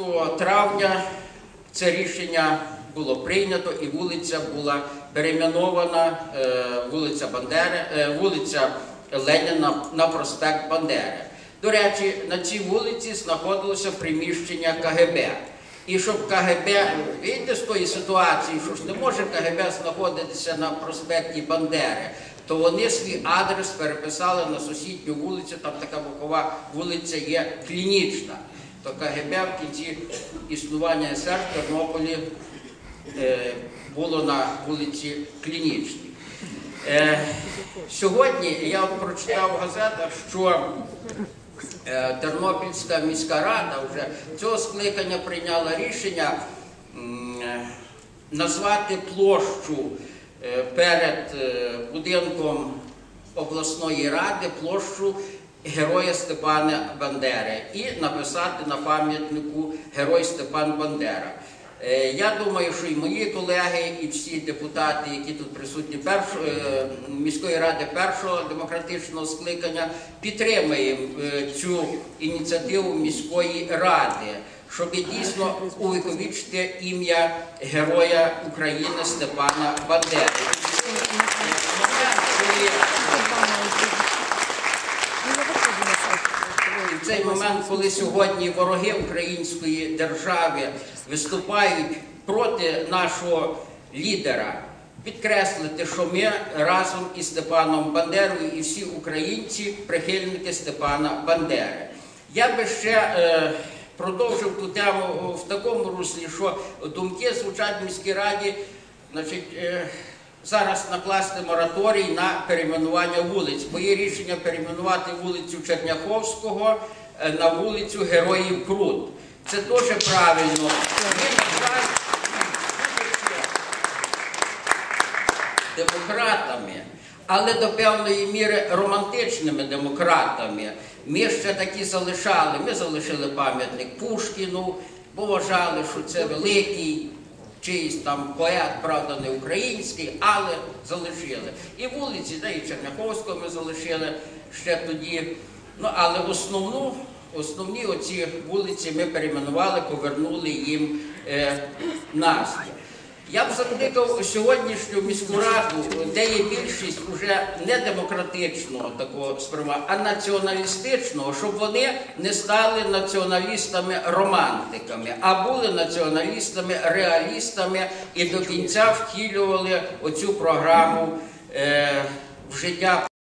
15 травня це рішення було прийнято і вулиця була перейменована е, вулиця е, вулиця Леніна на проспект Бандери. До речі, на цій вулиці знаходилося приміщення КГБ. І щоб КГБ вийти з тої ситуації, що ж не може КГБ знаходитися на проспекті Бандери, то вони свій адрес переписали на сусідню вулицю, там така бокова вулиця є клінічна. То КГБ в кінці існування СР в Тернополі е, було на вулиці Клінічній. Е, сьогодні я прочитав в газетах, що е, Тернопільська міська рада вже цього скликання прийняла рішення назвати площу перед будинком обласної ради площу Героя Степана Бандери і написати на пам'ятнику Герой Степан Бандера. Е, Я думаю, що і мої колеги, і всі депутати, які тут присутні е, міської ради першого демократичного скликання, підтримуємо е, цю ініціативу міської ради, щоб дійсно увіковічити ім'я Героя України Степана Бандери. Момент, коли І в цей момент, коли сьогодні вороги української держави виступають проти нашого лідера, підкреслити, що ми разом із Степаном Бандерою і всі українці прихильники Степана Бандери. Я би ще е, продовжив ту тему в такому руслі, що думки звучать в міській раді, значить. Е, зараз накласти мораторій на перейменування вулиць. Бо є рішення перейменувати вулицю Черняховського е, на вулицю Героїв Крут. Це дуже правильно. Демократами, але до певної міри романтичними демократами. Ми ще такі залишали. Ми залишили пам'ятник Пушкіну, бо вважали, що це великий чийсь там поет, правда, не український, але залишили. І вулиці, де і Черняховського ми залишили ще тоді. Ну, але основну, основні оці вулиці ми перейменували, повернули їм е, назву. Я б закликав сьогоднішню міську раду, де є більшість уже не демократичного такого сприйма, а націоналістичного, щоб вони не стали націоналістами-романтиками, а були націоналістами-реалістами і до кінця втілювали оцю програму е, в життя.